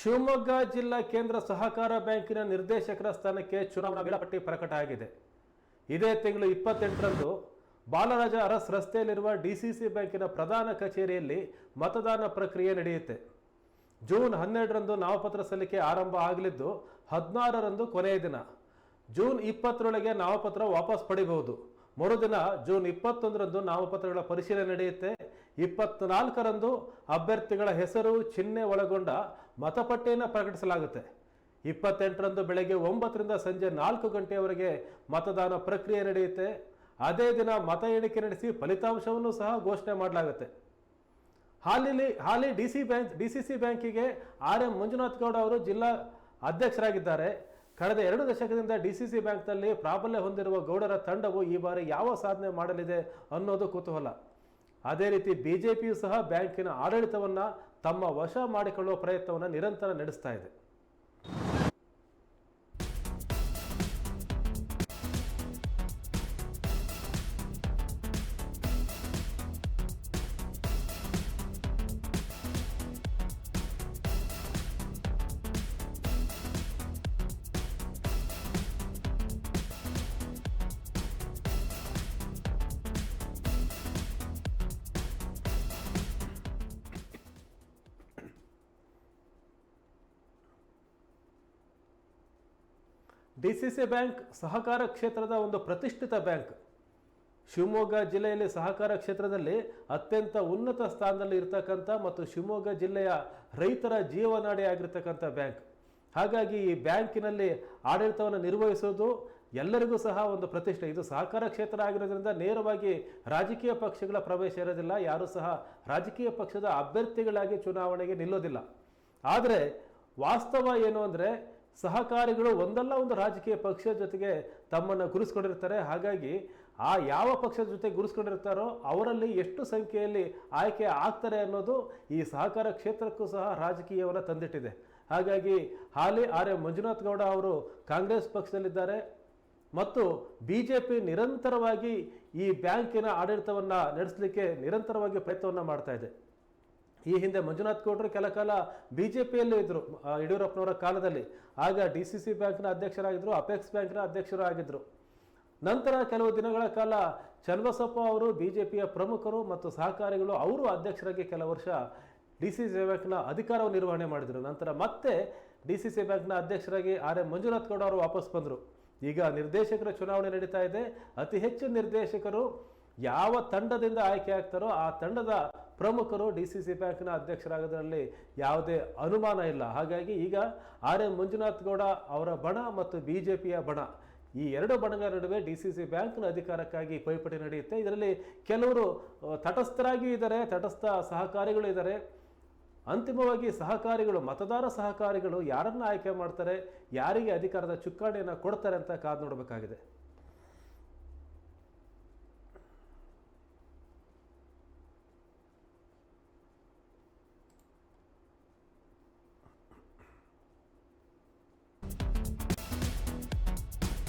ಶಿವಮೊಗ್ಗ ಜಿಲ್ಲಾ ಕೇಂದ್ರ ಸಹಕಾರ ಬ್ಯಾಂಕಿನ ನಿರ್ದೇಶಕರ ಸ್ಥಾನಕ್ಕೆ ಚುನಾವಣಾ ವೇಳಾಪಟ್ಟಿ ಪ್ರಕಟ ಆಗಿದೆ ಇದೇ ತಿಂಗಳು ಇಪ್ಪತ್ತೆಂಟರಂದು ಬಾಲರಾಜ ಅರಸ್ ರಸ್ತೆಯಲ್ಲಿರುವ ಡಿಸಿಸಿ ಬ್ಯಾಂಕಿನ ಪ್ರಧಾನ ಕಚೇರಿಯಲ್ಲಿ ಮತದಾನ ಪ್ರಕ್ರಿಯೆ ನಡೆಯುತ್ತೆ. ಜೂನ್ ಹನ್ನೆರಡರಂದು ನಾಮಪತ್ರ ಸಲ್ಲಿಕೆ ಆರಂಭ ಆಗಲಿದ್ದು ಹದಿನಾರರಂದು ಕೊನೆಯ ದಿನ. ಜೂನ್ ಇಪ್ಪತ್ತರೊಳಗೆ ನಾಮಪತ್ರ ವಾಪಸ್ ಪಡೆಯಬಹುದು ಮರುದಿನ ಜೂನ್ ಇಪ್ಪತ್ತೊಂದರಂದು ನಾಮಪತ್ರಗಳ ಪರಿಶೀಲನೆ ನಡೆಯುತ್ತೆ. ಇಪ್ಪತ್ನಾಲ್ಕರಂದು ಅಭ್ಯರ್ಥಿಗಳ ಹೆಸರು ಚಿಹ್ನೆ ಒಳಗೊಂಡ ಮತಪಟ್ಟಿಯನ್ನು ಪ್ರಕಟಿಸಲಾಗುತ್ತೆ. ಇಪ್ಪತ್ತೆಂಟರಂದು ಬೆಳಗ್ಗೆ ಒಂಬತ್ತರಿಂದ ಸಂಜೆ ನಾಲ್ಕು ಗಂಟೆಯವರೆಗೆ ಮತದಾನ ಪ್ರಕ್ರಿಯೆ ನಡೆಯುತ್ತೆ. ಅದೇ ದಿನ ಮತ ಎಣಿಕೆ ನಡೆಸಿ ಫಲಿತಾಂಶವನ್ನು ಸಹ ಘೋಷಣೆ ಮಾಡಲಾಗುತ್ತೆ. ಹಾಲಿ ಹಾಲಿ D C bank D C C ಬ್ಯಾಂಕಿಗೆ ಆರ್ ಎಂ ಮಂಜುನಾಥ್ ಗೌಡ ಅವರು ಜಿಲ್ಲಾ ಅಧ್ಯಕ್ಷರಾಗಿದ್ದಾರೆ. ಕಳೆದ ಎರಡು ದಶಕದಿಂದ ಡಿ ಸಿ ಸಿ ಬ್ಯಾಂಕ್ನಲ್ಲಿ ಪ್ರಾಬಲ್ಯ ಹೊಂದಿರುವ ಗೌಡರ ತಂಡವು ಈ ಬಾರಿ ಯಾವ ಸಾಧನೆ ಮಾಡಲಿದೆ ಅನ್ನೋದು ಕುತೂಹಲ. ಅದೇ ರೀತಿ ಬಿಜೆಪಿಯು ಸಹ ಬ್ಯಾಂಕಿನ ಆಡಳಿತವನ್ನು ತಮ್ಮ ವಶ ಮಾಡಿಕೊಳ್ಳುವ ಪ್ರಯತ್ನವನ್ನು ನಿರಂತರ ನಡೆಸ್ತಾ ಇದೆ. ಡಿ ಸಿ ಸಿ ಬ್ಯಾಂಕ್ ಸಹಕಾರ ಕ್ಷೇತ್ರದ ಒಂದು ಪ್ರತಿಷ್ಠಿತ ಬ್ಯಾಂಕ್. ಶಿವಮೊಗ್ಗ ಜಿಲ್ಲೆಯಲ್ಲಿ ಸಹಕಾರ ಕ್ಷೇತ್ರದಲ್ಲಿ ಅತ್ಯಂತ ಉನ್ನತ ಸ್ಥಾನದಲ್ಲಿ ಇರತಕ್ಕಂಥ ಮತ್ತು ಶಿವಮೊಗ್ಗ ಜಿಲ್ಲೆಯ ರೈತರ ಜೀವನಾಡಿ ಆಗಿರ್ತಕ್ಕಂಥ ಬ್ಯಾಂಕ್. ಹಾಗಾಗಿ ಈ ಬ್ಯಾಂಕಿನಲ್ಲಿ ಆಡಳಿತವನ್ನು ನಿರ್ವಹಿಸೋದು ಎಲ್ಲರಿಗೂ ಸಹ ಒಂದು ಪ್ರತಿಷ್ಠೆ. ಇದು ಸಹಕಾರ ಕ್ಷೇತ್ರ ಆಗಿರೋದ್ರಿಂದ ನೇರವಾಗಿ ರಾಜಕೀಯ ಪಕ್ಷಗಳ ಪ್ರವೇಶ ಇರೋದಿಲ್ಲ, ಯಾರೂ ಸಹ ರಾಜಕೀಯ ಪಕ್ಷದ ಅಭ್ಯರ್ಥಿಗಳಾಗಿ ಚುನಾವಣೆಗೆ ನಿಲ್ಲೋದಿಲ್ಲ. ಆದರೆ ವಾಸ್ತವ ಏನು ಅಂದರೆ ಸಹಕಾರಿಗಳು ಒಂದಲ್ಲ ಒಂದು ರಾಜಕೀಯ ಪಕ್ಷದ ಜೊತೆಗೆ ತಮ್ಮನ್ನು ಗುರುಸ್ಕೊಂಡಿರ್ತಾರೆ. ಹಾಗಾಗಿ ಆ ಯಾವ ಪಕ್ಷದ ಜೊತೆ ಗುರುಸ್ಕೊಂಡಿರ್ತಾರೋ ಅವರಲ್ಲಿ ಎಷ್ಟು ಸಂಖ್ಯೆಯಲ್ಲಿ ಆಯ್ಕೆ ಆಗ್ತಾರೆ ಅನ್ನೋದು ಈ ಸಹಕಾರ ಕ್ಷೇತ್ರಕ್ಕೂ ಸಹ ರಾಜಕೀಯವನ್ನು ತಂದಿಟ್ಟಿದೆ. ಹಾಗಾಗಿ ಹಾಲಿ ಆರ್ ಎಂ ಮಂಜುನಾಥ್ ಗೌಡ ಅವರು ಕಾಂಗ್ರೆಸ್ ಪಕ್ಷದಲ್ಲಿದ್ದಾರೆ. ಮತ್ತು ಬಿ ಜೆ ಪಿ ನಿರಂತರವಾಗಿ ಈ ಬ್ಯಾಂಕಿನ ಆಡಳಿತವನ್ನು ನಡೆಸಲಿಕ್ಕೆ ನಿರಂತರವಾಗಿ ಪ್ರಯತ್ನವನ್ನು ಮಾಡ್ತಾ ಇದೆ. ಈ ಹಿಂದೆ ಮಂಜುನಾಥ್ ಗೌಡರು ಕೆಲ ಕಾಲ ಬಿ ಜೆ ಪಿಯಲ್ಲೂ ಇದ್ದರು ಯಡಿಯೂರಪ್ಪನವರ ಕಾಲದಲ್ಲಿ. ಆಗ ಡಿ ಸಿ ಸಿ ಬ್ಯಾಂಕ್ನ ಅಧ್ಯಕ್ಷರಾಗಿದ್ದರು ಅಪೆಕ್ಸ್ ಬ್ಯಾಂಕ್ನ ಅಧ್ಯಕ್ಷರು ಆಗಿದ್ದರು ನಂತರ ಕೆಲವು ದಿನಗಳ ಕಾಲ ಚನ್ನಬಸಪ್ಪ ಅವರು ಬಿ ಜೆ ಪಿಯ ಪ್ರಮುಖರು ಮತ್ತು ಸಹಕಾರಿಗಳು ಅವರು ಅಧ್ಯಕ್ಷರಾಗಿ ಕೆಲ ವರ್ಷ ಡಿ ಸಿ ಸಿ ಬ್ಯಾಂಕ್ನ ಅಧಿಕಾರವನ್ನು ನಿರ್ವಹಣೆ ಮಾಡಿದರು. ನಂತರ ಮತ್ತೆ ಡಿ ಸಿ ಸಿ ಬ್ಯಾಂಕ್ನ ಅಧ್ಯಕ್ಷರಾಗಿ ಆರ್ ಎಂ ಮಂಜುನಾಥ್ ಗೌಡ ಅವರು ವಾಪಸ್ ಬಂದರು. ಈಗ ನಿರ್ದೇಶಕರ ಚುನಾವಣೆ ನಡೀತಾ ಇದೆ. ಅತಿ ಹೆಚ್ಚು ನಿರ್ದೇಶಕರು ಯಾವ ತಂಡದಿಂದ ಆಯ್ಕೆ ಆಗ್ತಾರೋ ಆ ತಂಡದ ಪ್ರಮುಖರು ಡಿ ಸಿ ಸಿ ಬ್ಯಾಂಕ್ನ ಅಧ್ಯಕ್ಷರಾಗೋದ್ರಲ್ಲಿ ಯಾವುದೇ ಅನುಮಾನ ಇಲ್ಲ. ಹಾಗಾಗಿ ಈಗ ಆರ್ ಎಂ ಮಂಜುನಾಥ್ ಗೌಡ ಅವರ ಬಣ ಮತ್ತು ಬಿ ಜೆ ಪಿಯ ಬಣ. ಈ ಎರಡು ಬಣಗಳ ನಡುವೆ ಡಿ ಸಿ ಸಿ ಬ್ಯಾಂಕ್ನ ಅಧಿಕಾರಕ್ಕಾಗಿ ಪೈಪಟಿ ನಡೆಯುತ್ತೆ. ಇದರಲ್ಲಿ ಕೆಲವರು ತಟಸ್ಥರಾಗಿಯೂ ಇದ್ದಾರೆ, ತಟಸ್ಥ ಸಹಕಾರಿಗಳು ಇದ್ದಾರೆ. ಅಂತಿಮವಾಗಿ ಸಹಕಾರಿಗಳು, ಮತದಾರ ಸಹಕಾರಿಗಳು ಯಾರನ್ನು ಆಯ್ಕೆ ಮಾಡ್ತಾರೆ, ಯಾರಿಗೆ ಅಧಿಕಾರದ ಚುಕ್ಕಾಣಿಯನ್ನು ಕೊಡ್ತಾರೆ ಅಂತ ಕಾದು ನೋಡಬೇಕಾಗಿದೆ.